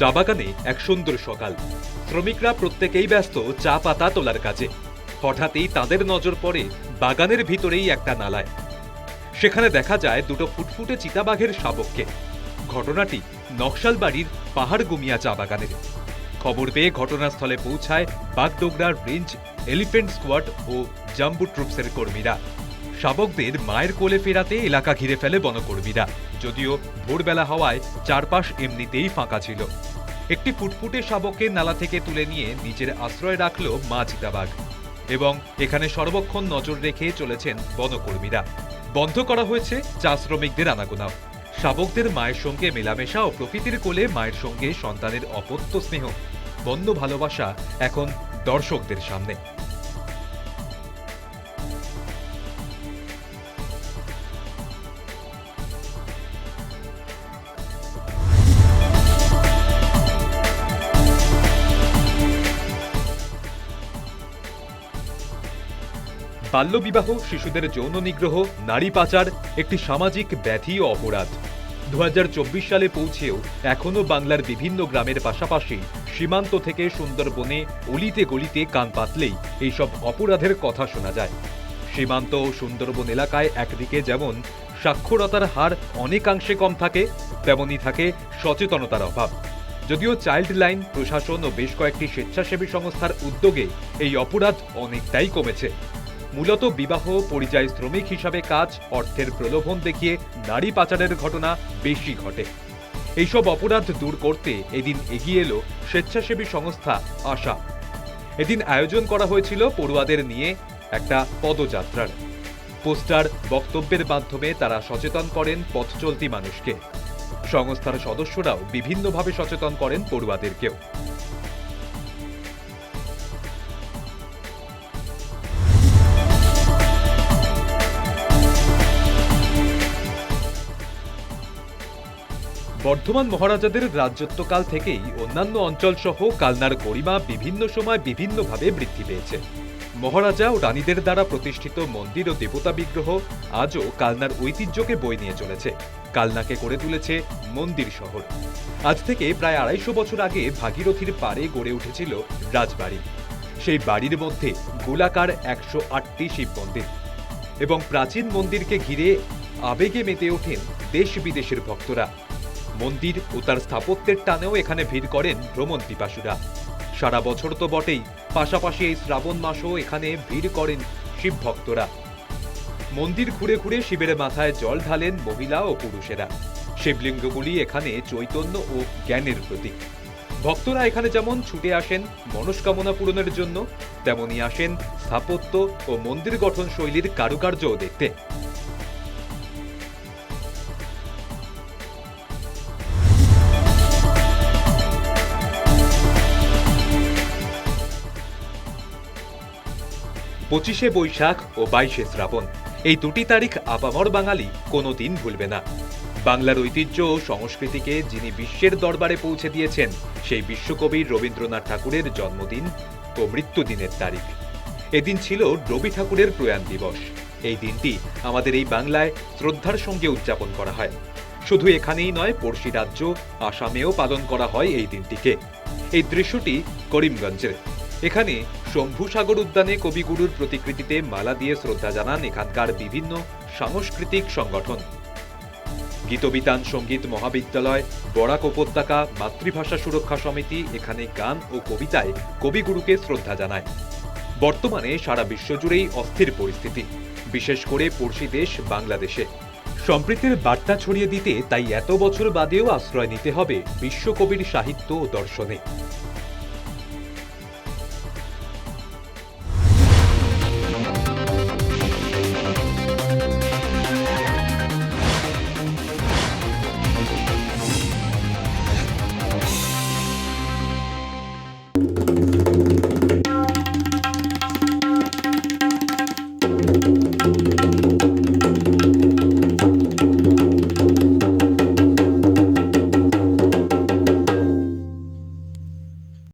চা বাগানে এক সুন্দর সকাল। শ্রমিকরা প্রত্যেকেই ব্যস্ত চা পাতা তোলার কাজে। হঠাৎই তাদের নজর পড়ে বাগানের ভিতরেই একটা নালায়। সেখানে দেখা যায় দুটো ফুটফুটে চিতাবাঘের শাবককে। ঘটনাটি নকশালবাড়ির পাহাড় গুমিয়া চা বাগানের খবর পেয়ে ঘটনাস্থলে পৌঁছায় বাগডোগরার রেঞ্জ এলিফেন্ট স্কোয়াড ও জাম্বু ট্রুপসের কর্মীরা। শাবকদের মায়ের কোলে ফেরাতে এলাকা ঘিরে ফেলে বনকর্মীরা। যদিও ভোরবেলা হওয়ায় চারপাশ এমনিতেই ফাঁকা ছিল। একটি ফুটফুটে শাবককে নালা থেকে তুলে নিয়ে নিজের আশ্রয় রাখল মা চিতাবাঘ এবং এখানে সর্বক্ষণ নজর রেখে চলেছেন বনকর্মীরা। বন্ধ করা হয়েছে চা শ্রমিকদের আনাগোনাও। শাবকদের মায়ের সঙ্গে মেলামেশা ও প্রকৃতির কোলে মায়ের সঙ্গে সন্তানের অপত্য স্নেহ, বন্য ভালোবাসা এখন দর্শকদের সামনে। বাল্যবিবাহ, শিশুদের যৌন নিগ্রহ, নারী পাচার, একটি সামাজিক ব্যাধি ও অপরাধ। দু হাজার চব্বিশ সালে পৌঁছেও এখনও বাংলার বিভিন্ন গ্রামের পাশাপাশি সীমান্ত থেকে সুন্দরবনে অলিতে গলিতে কান পাতলেই এইসব অপরাধের কথা শোনা যায়। সীমান্ত ও সুন্দরবন এলাকায় একদিকে যেমন সাক্ষরতার হার অনেকাংশে কম থাকে, তেমনি থাকে সচেতনতার অভাব। যদিও চাইল্ড লাইন প্রশাসন ও বেশ কয়েকটি স্বেচ্ছাসেবী সংস্থার উদ্যোগে এই অপরাধ অনেকটাই কমেছে। মূলত বিবাহ, পরিযায়ী শ্রমিক হিসাবে কাজ, অর্থের প্রলোভন দেখিয়ে নারী পাচারের ঘটনা বেশি ঘটে। এইসব অপরাধ দূর করতে এদিন এগিয়ে এলো স্বেচ্ছাসেবী সংস্থা আশা। এদিন আয়োজন করা হয়েছিল পড়ুয়াদের নিয়ে একটা পদযাত্রার। পোস্টার বক্তব্যের মাধ্যমে তারা সচেতন করেন পথ চলতি মানুষকে। সংস্থার সদস্যরাও বিভিন্নভাবে সচেতন করেন পড়ুয়াদেরকেও। বর্ধমান মহারাজাদের রাজত্বকাল থেকেই অন্যান্য অঞ্চল সহ কালনার গরিমা বিভিন্ন সময় বিভিন্নভাবে বৃদ্ধি পেয়েছে। মহারাজা ও রানীদের দ্বারা প্রতিষ্ঠিত মন্দির ও দেবতা বিগ্রহ আজও কালনার ঐতিহ্যকে বই নিয়ে চলেছে। কালনাকে করে তুলেছে মন্দির শহর। আজ থেকে প্রায় আড়াইশো বছর আগে ভাগীরথীর পারে গড়ে উঠেছিল রাজবাড়ি। সেই বাড়ির মধ্যে গোলাকার একশো আটটি শিব মন্দির এবং প্রাচীন মন্দিরকে ঘিরে আবেগে মেতে ওঠেন দেশ বিদেশের ভক্তরা। মন্দির ও তার স্থাপত্যের টানেও এখানে ভিড় করেন ভ্রমণ পিপাসুরা। সারা বছর তো বটেই, পাশাপাশি এই শ্রাবণ মাসও এখানে ভিড় করেন শিব ভক্তরা মন্দির ঘুরে ঘুরে শিবের মাথায় জল ঢালেন মহিলা ও পুরুষেরা। শিবলিঙ্গগুলি এখানে চৈতন্য ও জ্ঞানের প্রতীক। ভক্তরা এখানে যেমন ছুটে আসেন, মনস্কামনা পূরণের জন্য তেমনই আসেন স্থাপত্য ও মন্দির গঠন শৈলীর কারুকার্যও দেখতে। পঁচিশে বৈশাখ ও বাইশে শ্রাবণ। এই দুটি তারিখ আপামর বাঙালি কোনোদিন ভুলবে না। বাংলার ঐতিহ্য ও সংস্কৃতিকে যিনি বিশ্বের দরবারে পৌঁছে দিয়েছেন, সেই বিশ্বকবি রবীন্দ্রনাথ ঠাকুরের জন্মদিন ও মৃত্যুদিনের তারিখ। এদিন ছিল রবি ঠাকুরের প্রয়াণ দিবস। এই দিনটি আমাদের এই বাংলায় শ্রদ্ধার সঙ্গে উদযাপন করা হয়। শুধু এখানেই নয়, পড়শি রাজ্য, আসামেও পালন করা হয় এই দিনটিকে। এই দৃশ্যটি করিমগঞ্জের। এখানে শম্ভুসাগর উদ্যানে কবিগুরুর প্রতিকৃতিতে মালা দিয়ে শ্রদ্ধা জানান এখানকার বিভিন্ন সাংস্কৃতিক সংগঠন। গীতবিতান সংগীত মহাবিদ্যালয়, বরাক উপত্যকা, মাতৃভাষা সুরক্ষা সমিতি এখানে গান ও কবিতায় কবিগুরুকে শ্রদ্ধা জানায়। বর্তমানে সারা বিশ্বজুড়েই অস্থির পরিস্থিতি, বিশেষ করে পড়শি দেশ বাংলাদেশে। সম্প্রীতির বার্তা ছড়িয়ে দিতে তাই এত বছর বাদেও আশ্রয় নিতে হবে বিশ্বকবির সাহিত্য ও দর্শনে।